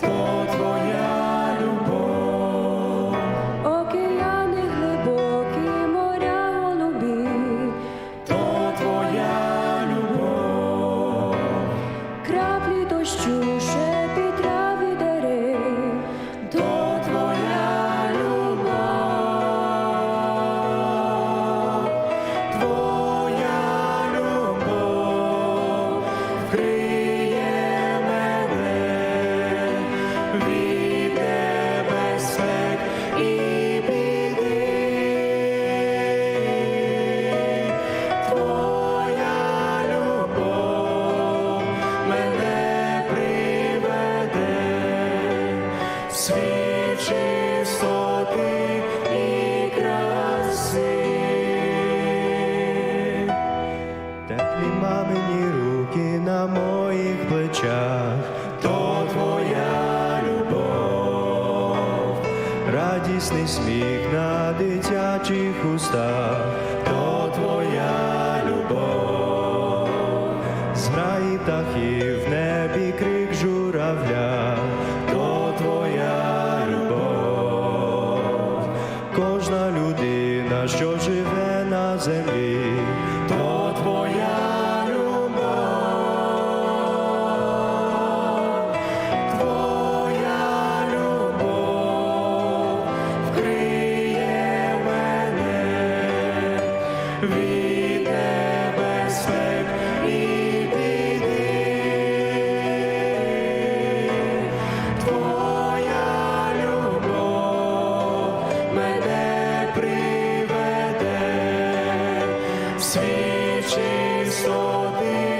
то твоя любов, океани глибокі, моря голубі, то твоя любов, краплі дощу. чистоти і краси, теплі мамині руки на моїх плечах, то твоя любов, радісний сміх на дитячих устах, то твоя любов, зграї птахів в небі крив. day. свічі собі.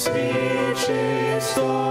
speech is done.